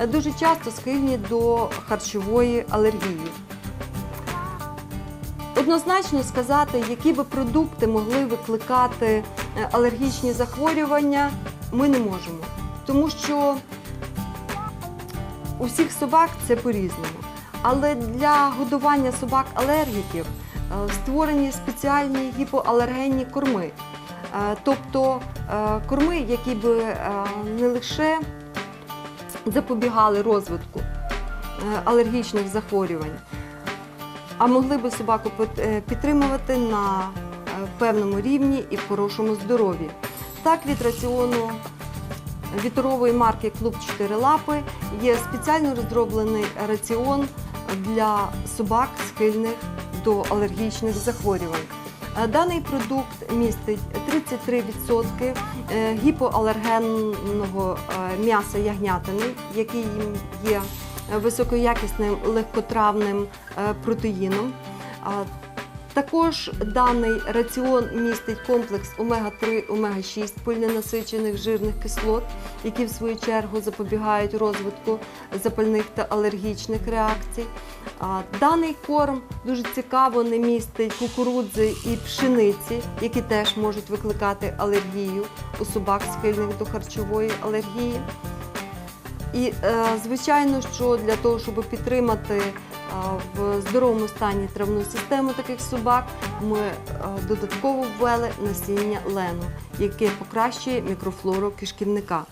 е, дуже часто схильні до харчової алергії. Однозначно сказати, які би продукти могли викликати е, алергічні захворювання, ми не можемо. Тому що у всіх собак це по-різному. Але для годування собак-алергіків е, створені спеціальні гіпоалергенні корми. Тобто корми, які би не лише запобігали розвитку е, алергічних захворювань, а могли би собаку е, підтримувати на е, певному рівні і в хорошому здоров'ї. Так, від раціону віторової марки Клуб 4 лапи є спеціально розроблений раціон для собак, схильних до алергічних захворювань. Е, Даний продукт містить 33% е, гіпоалергенного е, м'яса ягнятини, який є високоякісним легкотравним протеїном. Також даний раціон містить комплекс омега-3, омега-6 пильненасичених жирних кислот, які в свою чергу запобігають розвитку запальних та алергічних реакцій. Даний корм дуже цікаво не містить кукурудзи і пшениці, які теж можуть викликати алергію у собак, схильних до харчової алергії. І е, звичайно, що для того, щоб підтримати е, в здоровому стані травну систему таких собак, ми е, додатково ввели насіння лену, яке покращує мікрофлору кишківника.